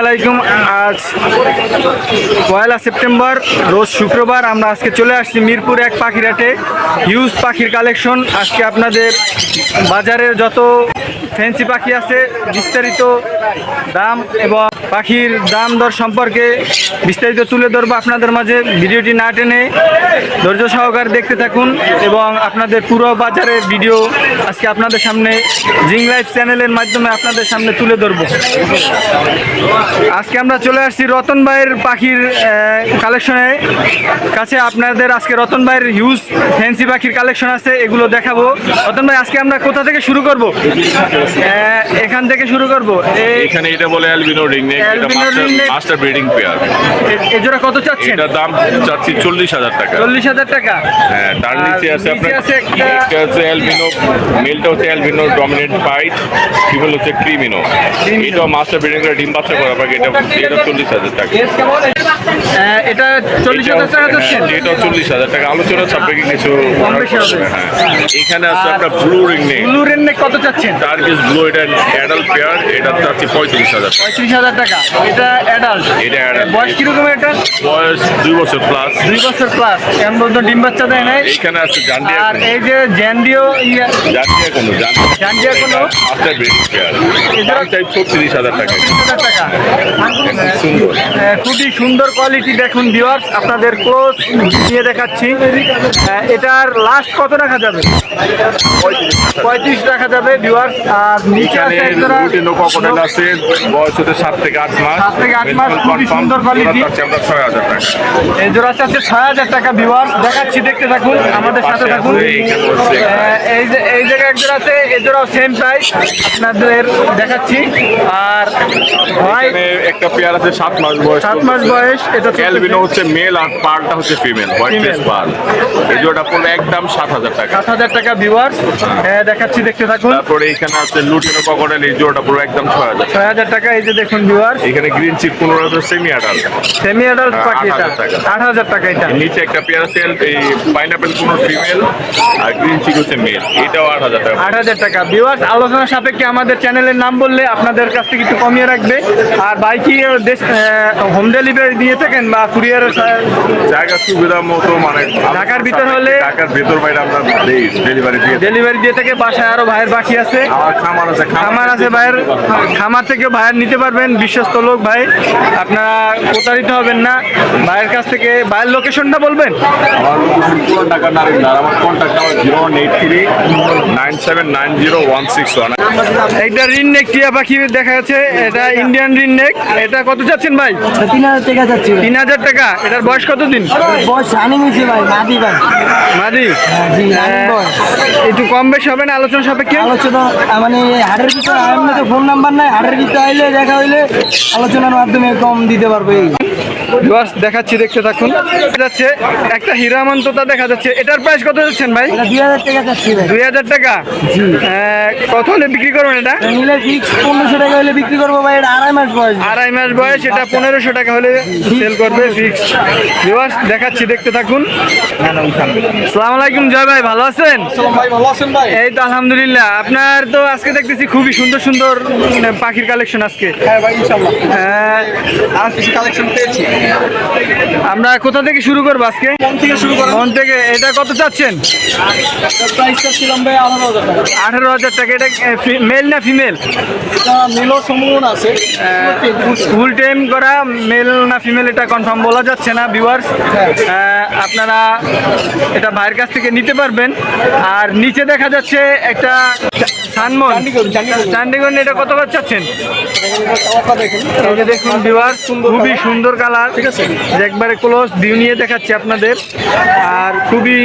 আলাইকুম। আজ পয়লা সেপ্টেম্বর, রোজ শুক্রবার আমরা আজকে চলে আসছি মিরপুর এক পাখিরহাটে। হিউজ পাখির কালেকশন আজকে আপনাদের বাজারের যত ফ্যান্সি পাখি আছে, বিস্তারিত দাম এবং পাখির দাম দর সম্পর্কে বিস্তারিত তুলে ধরবো আপনাদের মাঝে। ভিডিওটি না টেনে ধৈর্য সহকারে দেখতে থাকুন এবং আপনাদের পুরো বাজারের ভিডিও আজকে আপনাদের সামনে জিং লাইভ চ্যানেলের মাধ্যমে আপনাদের সামনে তুলে ধরবো। আজকে আমরা চলে আসছি রতন ভাইয়ের পাখির কালেকশনে কাছে আপনাদের আজকে রতন ভাইয়ের হিউজ ফ্যান্সি পাখির কালেকশন আছে এগুলো দেখাবো। রতন ভাই আজকে আমরা কোথা থেকে শুরু করব? এখান থেকে শুরু করব। এখানে এটা বলে অ্যালবিনো রিং নেক এটা মাস্টার ব্রিডিং পেয়ার এ- এ জোড়া কত চাচ্ছেন? এটার দাম চাচ্ছি চল্লিশ হাজার টাকা। চল্লিশ হাজার টাকা। হ্যাঁ তার নিচে আছে আপনার আছে একটা- হচ্ছে অ্যালবিনো মেলটা হচ্ছে অ্যালবিনো ডমিনেট পাইট ফিমেল হচ্ছে ক্রিমিনো। এটা মাস্টার ব্রিডিং করে ডিম বাচ্চা করা পাকে এটা এটা চল্লিশ হাজার টাকা। এটা চল্লিশ হাজার টাকা হ্যাঁ, চল্লিশ হাজার টাকা। আলোচনা সাপেক্ষে কিছু বেশি হবে। হ্যাঁ। এখানে আছে আপনার ব্লু রিং নেক ব্লু রেন কত চাচ্ছেন? টার্গিস ব্লু এটা অ্যাডাল্ট পেয়ার এটা চাচ্ছি পঁয়ত্রিশ হাজার পঁয়ত্রিশ হাজার টাকা। এটা অ্যাডাল্ট এটা। বয়স কীরকম এটা? বয়স দুই বছর প্লাস দুই বছর প্লাস এমন পর্যন্ত ডিম বাচ্চা দেয় নাই? আছে জান্ডিয়া আর এই যে জ্যান্ডিও ইয়া জান্ডিয়া কোনো জান্ডিয়া কোনো? ব্রিডিং পেয়ার দাম চাই ছত্রিশ হাজার টাকা। টাকা। একদম সুন্দর। আহ, খুবই সুন্দর কোয়ালিটি দেখুন ভিউয়ার্স আপনাদের ক্লোজ দিয়ে দেখাচ্ছি। এটার লাস্ট কত রাখা যাবে? পঁয়ত্রিশ রাখা যাবে ভিউয়ার্স আর নিচে আছে বয়স হতে সাত থেকে আট মাস। সাত থেকে আট মাস, খুবই সুন্দর আমরা ছয় হাজার টাকা। এই জোড়া আছে ছয় হাজার টাকা ভিউয়ার্স দেখাচ্ছি দেখতে থাকুন আমাদের সাথে থাকুন। এই যে এই জায়গায় একজোড়া আছে এই জোড়াও সেম প্রাইস আপনাদের দেখাচ্ছি। আর ভাই একটা পেয়ার আছে সাত মাস বয়স সাত মাস বয়স এটা ক্যালভিনো হচ্ছে মেল আর পার্লটা হচ্ছে ফিমেল হোয়াইট পার্ল এই জোড়াটা পড়বে একদম সাত হাজার টাকা। সাত হাজার টাকা ভিউয়ার্স দেখাচ্ছি দেখতে থাকুন। তারপরে এখানে আছে লুটিনো ককটেল এই জোড়াটা পড়বে একদম ছয় হাজার। ছয় হাজার টাকা এই যে দেখুন ভিউয়ার্স এখানে গ্রিন চিপ পনেরো হাজার সেমি আডাল্ট সেমি অ্যাডাল্ট হ্যাঁ, পাখি এটা। 8,000 টাকা। আট হাজার টাকা এটা। নিচে একটা পেয়ার আছে এই পাইনাপেল কোনো ফিমেল আর গ্রিন চিক হচ্ছে মেল এটাও আট হাজার টাকা। আট হাজার টাকা। ভিউয়ার্স আলোচনা সাপেক্ষে আমাদের চ্যানেলের নাম বললে আপনাদের কাছ থেকে একটু কমিয়ে রাখবে। আর বাইকি হোম ডেলিভারি দিয়ে থাকেন বা কুরিয়ারের জায়গা সুবিধা মতো মানে ঢাকার ভিতর হলে- ঢাকার ভেতর বাইরে আমরা ডেলিভারি দিয়ে ডেলিভারি দিয়ে থাকে বাসায় আরও ভাইয়ের বাকি আছে। খামার আছে খামার আছে ভাইয়ের খামার থেকেও ভাইয়ের নিতে পারবেন বিশ্বস্ত লোক ভাই। আপনারা প্রতারিত হবেন না। ভাইয়ের কাছ থেকে ভাইয়ের লোকেশনটা বলবেন? ঢাকা আর আমার contact number zero eight three nine seven nine zero one six one ring neck টিয়া পাখি দেখা যাচ্ছে। এটা ইন্ডিয়ান রিন নেক এটা কত চাচ্ছেন ভাই? তিন হাজার টাকা যাচ্ছি তিন হাজার টাকা। এটার বয়স কত দিন বয়স রানিং হয়েছে ভাই মাদি ভাই। মাদি? রানিং বয়স। একটু কম বেশি হবে না আলোচনা সাপেক্ষে? আলোচনা মানে হাটের ভিতরে আমার তো ফোন নাম্বার নাই হাটের ভিতরে আইলে দেখা হইলে আলোচনার মাধ্যমে কম দিতে পারব। এই ভিউয়ার্স দেখাচ্ছি দেখতে থাকুন। যাচ্ছে একটা হীরামন্ততা দেখা যাচ্ছে। এটার প্রাইস কত যাচ্ছেন ভাই? দুই হাজার টাকা আহ, কত হলে বিক্রি করবেন এটা? পনেরোশো টাকা হলে বিক্রি করব ভাই এটা আড়াই মাস বয়স। আড়াই মাস বয়স এটা পনেরোশো টাকা হলে সেল করবে ফিক্স ভিউয়ার্স দেখাচ্ছি দেখতে থাকুন। সালাম আলাইকুম জয় ভাই ভালো আছেন? ভাই ভালো আছেন ভাই? এই তো আলহামদুলিল্লাহ। আপনার তো আজকে দেখতেছি খুবই সুন্দর সুন্দর পাখির কালেকশন আজকে। হ্যাঁ আজ কিছু কালেকশন পেয়েছি। আমরা কোথা থেকে শুরু করব আজকে? কোন থেকে শুরু মন থেকে? এটা কত চাচ্ছেন? প্রাইসটা ছিলাম ভাই আঠারো হাজার টাকা। আঠারো হাজার টাকা। এটা মেল না ফিমেল সম্ভাবনা আছে। ফুল টাইম করা মেল না ফিমেল এটা কনফার্ম বলা যাচ্ছে না ভিউয়ার্স আপনারা এটা ভাইয়ের কাছ থেকে নিতে পারবেন। আর নিচে দেখা যাচ্ছে একটা সানমন চান্ডিগঞ্জ এটা কত চাচ্ছেন? দেখুন ভিউয়ার্স খুবই সুন্দর কালার। ঠিক আছে? একবারে ক্লোজ ভিউ নিয়ে দেখাচ্ছি আপনাদের। আর খুবই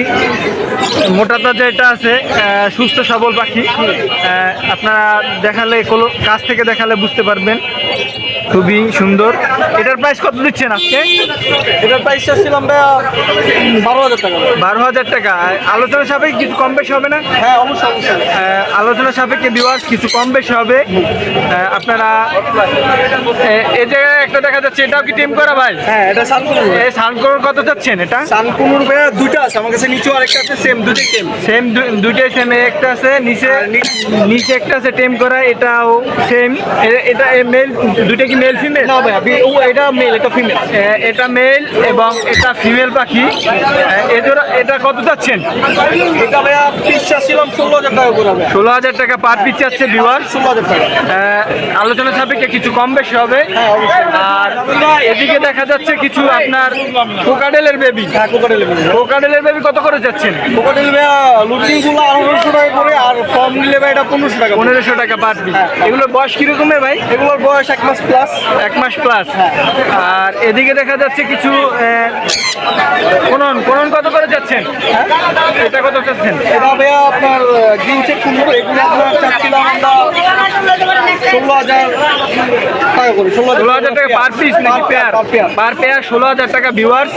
মোটা তাজা এটা আছে আহ, সুস্থ সবল পাখি। আহ, আপনারা দেখালে কাছ থেকে দেখালে বুঝতে পারবেন। খুবই সুন্দর। এটার প্রাইস কত দিচ্ছেন আজকে? এটার প্রাইসটা ছিলাম ভাই বারো হাজার টাকা। বারো হাজার টাকা। আলোচনা সাপেক্ষে কিছু কম বেশি হবে না? হ্যাঁ অবশ্যই আলোচনা সাপেক্ষে ভিউয়ার্স কিছু কম বেশি হবে। আপনারা এ- এই জায়গায় একটা দেখা যাচ্ছে এটাও কি টিম করা ভাই? হ্যাঁ এটা সানকুনুর এই কত চাচ্ছেন এটা? সানকুনুর ভাই দুইটা আছে। আমার কাছে নিচেও আরেকটা আছে সেম দুটোই সেম সেম দুইটাই সেম একটা আছে নিচে নিচে। একটা আছে টেম করা এটাও সেম এটা মেল দুইটা কি মেল ফিমেল না ভাইয়া বি- ও এটা মেল এটা ফিমেল এটা মেল এবং এটা ফিমেল পাখি। এজোড়া এটা কত চাচ্ছেন? এটা ভাইয়া পিস চাচ্ছিলাম ষোলো হাজার টাকা করে ষোলো হাজার টাকা পার পিস চাচ্ছে ভিওয়ার ষোলো হাজার টাকা। আলোচনা সাপেক্ষে কিছু কম বেশি হবে। হ্যাঁ, আর এদিকে দেখা যাচ্ছে কিছু আপনার কোকাডেলের বেবি হ্যাঁ কোকাটেল কোকাডেলের বেবি কত করে যাচ্ছেন কোকাটেল ভাইয়া লুটিংগুলো আঠারোশো টাকা করে আর ফর্ম নিলে ভাই এটা পনেরোশো টাকা পড়বে। পনেরোশো টাকা পার পিস এগুলোর বয়স কিরকমের ভাই? এগুলোর বয়স এক মাস প্লাস এক মাস প্লাস। আর এদিকে দেখা যাচ্ছে কিছু কোনন কোনন কত করে যাচ্ছেন? এটা কত চাচ্ছেন? এটা ভাইয়া আপনার গ্রিন চেক কুমড়ো, এগুলো আপনার চাচ্ছিলাম আমরা ষোলো হাজার টাকা করে ষোলো ষোলো হাজার টাকা পার পিস নাকি পেয়ার পার পেয়ার ষোলো হাজার টাকা ভিউয়ার্স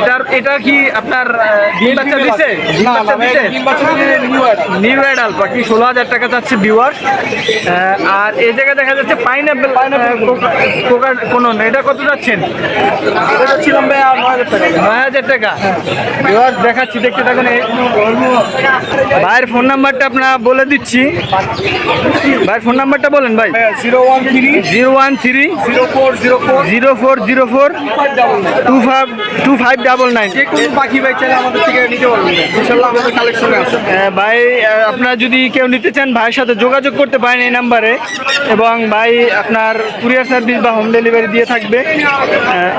এটার এটা কি আপনার ডিম বাচ্চা দিছে? ডিম বাচ্চা দিছে? নিউ অ্যাডাল নিউ অ্যাডাল ষোলো হাজার টাকা চাচ্ছে ভিউয়ার্স আর এই জায়গায় দেখা যাচ্ছে পাইনাপেল কোন এটা কত যাচ্ছেন? এটা চাচ্ছিলাম ভাইয়া নয় হাজার টাকা নয় হাজার টাকা। ভিউয়ার্স দেখাচ্ছি দেখতে থাকুন ভাইয়ের ফোন নাম্বারটা আপনার বলে দিচ্ছি। ভাইয়ের ফোন নাম্বারটা বলেন ভাই। Zero one three zero one three zero four zero four zero four zero four two five two five double nine পাখি ভাই চাইলে আমাদের থেকে নিতে পারবেন। ইনশাল্লাহ আমাদের কালেকশনে আছে। ভাই আপনারা যদি কেউ নিতে চান ভাইয়ের সাথে যোগাযোগ করতে পারেন এই নাম্বারে। এবং ভাই আপনার কুরিয়ার সার্ভিস বা হোম ডেলিভারি দিয়ে থাকবে।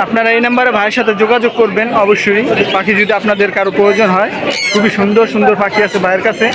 আপনারা এই নাম্বারে ভাইয়ের সাথে যোগাযোগ করবেন অবশ্যই। পাখি যদি আপনাদের কারও প্রয়োজন হয়, খুবই সুন্দর সুন্দর পাখি আছে ভাইয়ের কাছে।